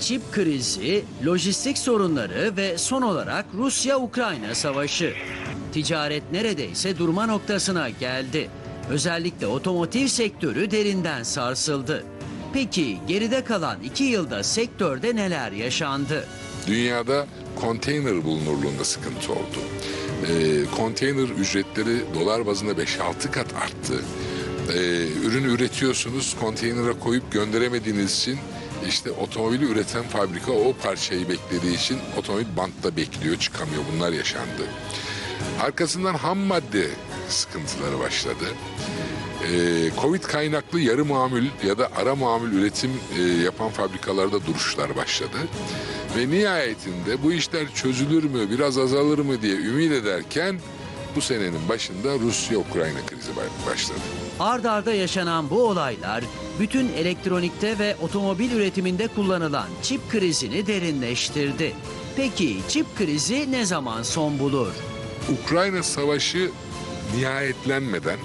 Çip krizi, lojistik sorunları ve son olarak Rusya-Ukrayna savaşı. Ticaret neredeyse durma noktasına geldi. Özellikle otomotiv sektörü derinden sarsıldı. Peki geride kalan iki yılda sektörde neler yaşandı? Dünyada konteyner bulunurluğunda sıkıntı oldu. Ee, konteyner ücretleri dolar bazında 5-6 kat arttı. Ee, ürünü üretiyorsunuz, konteynere koyup gönderemediğiniz için işte otomobili üreten fabrika o parçayı beklediği için otomobil bantta bekliyor, çıkamıyor. Bunlar yaşandı. Arkasından ham madde sıkıntıları başladı. Ee, Covid kaynaklı yarı mamül ya da ara mamül üretim e, yapan fabrikalarda duruşlar başladı. Ve nihayetinde bu işler çözülür mü, biraz azalır mı diye ümit ederken bu senenin başında Rusya-Ukrayna krizi ba- başladı. Ard arda yaşanan bu olaylar bütün elektronikte ve otomobil üretiminde kullanılan çip krizini derinleştirdi. Peki çip krizi ne zaman son bulur? Ukrayna savaşı nihayetlenmeden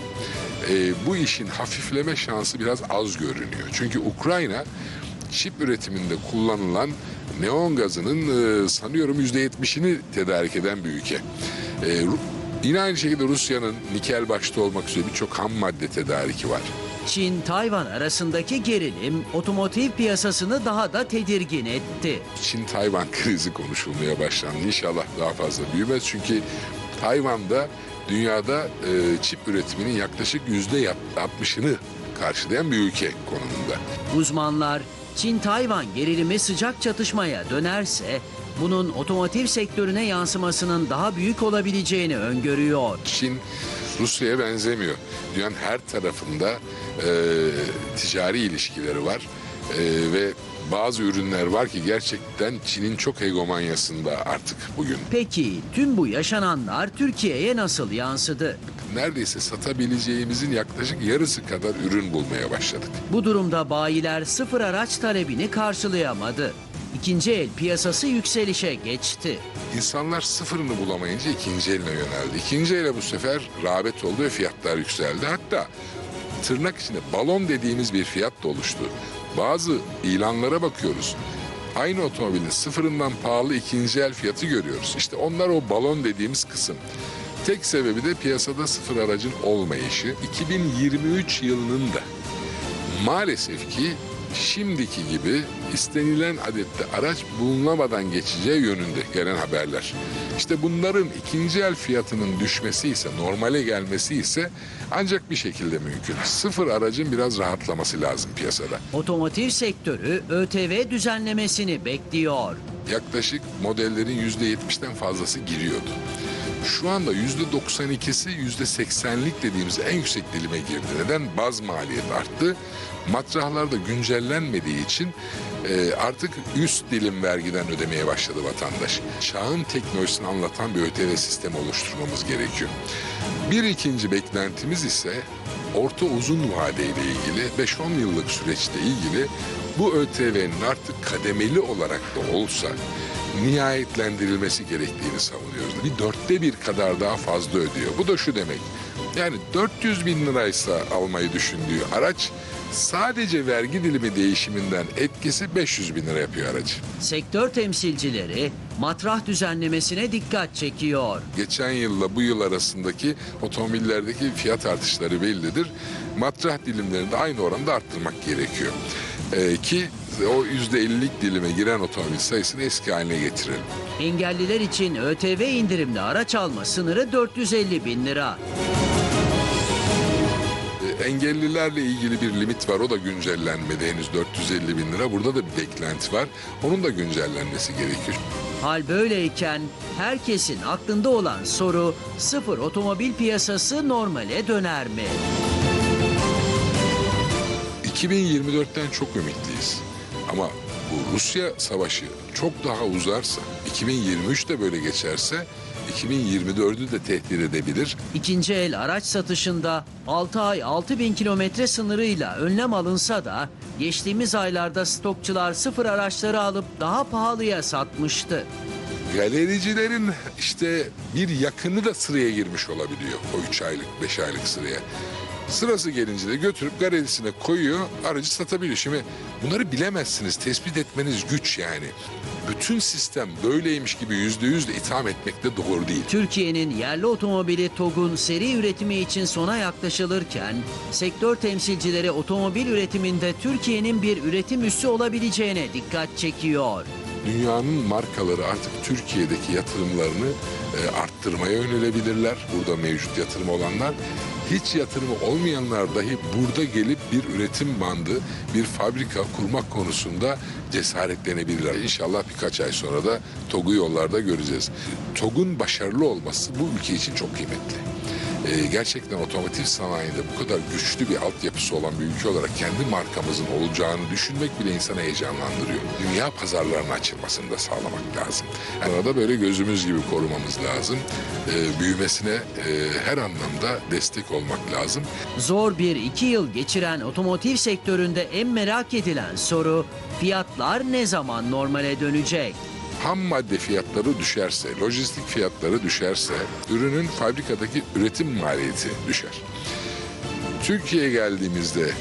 e, bu işin hafifleme şansı biraz az görünüyor. Çünkü Ukrayna çip üretiminde kullanılan neon gazının e, sanıyorum %70'ini tedarik eden bir ülke. E, yine aynı şekilde Rusya'nın nikel başta olmak üzere birçok ham madde tedariki var. Çin-Tayvan arasındaki gerilim otomotiv piyasasını daha da tedirgin etti. Çin-Tayvan krizi konuşulmaya başlandı. İnşallah daha fazla büyümez çünkü Tayvan'da dünyada e, çip üretiminin yaklaşık yüzde 60'ını karşılayan bir ülke konumunda. Uzmanlar Çin-Tayvan gerilimi sıcak çatışmaya dönerse bunun otomotiv sektörüne yansımasının daha büyük olabileceğini öngörüyor. Çin Rusya'ya benzemiyor. Dünyanın her tarafında e, ticari ilişkileri var E, ve bazı ürünler var ki gerçekten Çin'in çok hegemonyasında artık bugün. Peki tüm bu yaşananlar Türkiye'ye nasıl yansıdı? Neredeyse satabileceğimizin yaklaşık yarısı kadar ürün bulmaya başladık. Bu durumda bayiler sıfır araç talebini karşılayamadı. İkinci el piyasası yükselişe geçti. İnsanlar sıfırını bulamayınca ikinci eline yöneldi. İkinci ele bu sefer rağbet oldu ve fiyatlar yükseldi. Hatta tırnak içinde balon dediğimiz bir fiyat da oluştu. Bazı ilanlara bakıyoruz. Aynı otomobilin sıfırından pahalı ikinci el fiyatı görüyoruz. İşte onlar o balon dediğimiz kısım. Tek sebebi de piyasada sıfır aracın olmayışı. 2023 yılının da maalesef ki şimdiki gibi istenilen adette araç bulunamadan geçeceği yönünde gelen haberler. İşte bunların ikinci el fiyatının düşmesi ise normale gelmesi ise ancak bir şekilde mümkün. Sıfır aracın biraz rahatlaması lazım piyasada. Otomotiv sektörü ÖTV düzenlemesini bekliyor. Yaklaşık modellerin %70'den fazlası giriyordu. Şu anda %92'si %80'lik dediğimiz en yüksek dilime girdi. Neden? Baz maliyet arttı. Matrahlar da güncellenmediği için e, artık üst dilim vergiden ödemeye başladı vatandaş. Çağın teknolojisini anlatan bir ÖTV sistemi oluşturmamız gerekiyor. Bir ikinci beklentimiz ise orta uzun vadeyle ilgili 5-10 yıllık süreçte ilgili bu ÖTV'nin artık kademeli olarak da olsa nihayetlendirilmesi gerektiğini savunuyoruz. Bir dörtte bir kadar daha fazla ödüyor. Bu da şu demek. Yani 400 bin liraysa almayı düşündüğü araç sadece vergi dilimi değişiminden etkisi 500 bin lira yapıyor aracı. Sektör temsilcileri matrah düzenlemesine dikkat çekiyor. Geçen yılla bu yıl arasındaki otomobillerdeki fiyat artışları bellidir. Matrah dilimlerini de aynı oranda arttırmak gerekiyor. Ee, ki o %50'lik dilime giren otomobil sayısını eski haline getirelim. Engelliler için ÖTV indirimli araç alma sınırı 450 bin lira. Ee, Engellilerle ilgili bir limit var. O da güncellenmedi henüz 450 bin lira. Burada da bir beklenti var. Onun da güncellenmesi gerekiyor. Hal böyleyken herkesin aklında olan soru sıfır otomobil piyasası normale döner mi? 2024'ten çok ümitliyiz. Ama bu Rusya savaşı çok daha uzarsa, 2023 de böyle geçerse 2024'ü de tehdit edebilir. İkinci el araç satışında 6 ay 6 bin kilometre sınırıyla önlem alınsa da geçtiğimiz aylarda stokçular sıfır araçları alıp daha pahalıya satmıştı. Galericilerin işte bir yakını da sıraya girmiş olabiliyor o 3 aylık 5 aylık sıraya. Sırası gelince de götürüp galerisine koyuyor, aracı satabiliyor. Şimdi bunları bilemezsiniz, tespit etmeniz güç yani. Bütün sistem böyleymiş gibi yüzde yüz de itham etmek de doğru değil. Türkiye'nin yerli otomobili TOG'un seri üretimi için sona yaklaşılırken, sektör temsilcileri otomobil üretiminde Türkiye'nin bir üretim üssü olabileceğine dikkat çekiyor. Dünyanın markaları artık Türkiye'deki yatırımlarını e, arttırmaya yönelebilirler. Burada mevcut yatırım olanlar. Hiç yatırımı olmayanlar dahi burada gelip bir üretim bandı, bir fabrika kurmak konusunda cesaretlenebilirler. İnşallah birkaç ay sonra da TOG'u yollarda göreceğiz. TOG'un başarılı olması bu ülke için çok kıymetli. Ee, gerçekten otomotiv sanayinde bu kadar güçlü bir altyapısı olan bir ülke olarak kendi markamızın olacağını düşünmek bile insanı heyecanlandırıyor. Dünya pazarlarına açılmasını da sağlamak lazım. Yani da böyle gözümüz gibi korumamız lazım. Ee, büyümesine e, her anlamda destek olmak lazım. Zor bir iki yıl geçiren otomotiv sektöründe en merak edilen soru fiyatlar ne zaman normale dönecek? Ham madde fiyatları düşerse, lojistik fiyatları düşerse, ürünün fabrikadaki üretim maliyeti düşer. Türkiye'ye geldiğimizde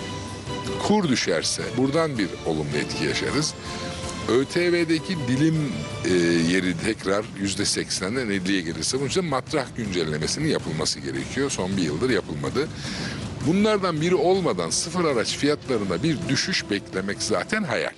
kur düşerse buradan bir olumlu etki yaşarız. ÖTV'deki dilim e, yeri tekrar yüzde seksenden 50'ye gelirse bunun için matrah güncellemesinin yapılması gerekiyor. Son bir yıldır yapılmadı. Bunlardan biri olmadan sıfır araç fiyatlarına bir düşüş beklemek zaten hayal.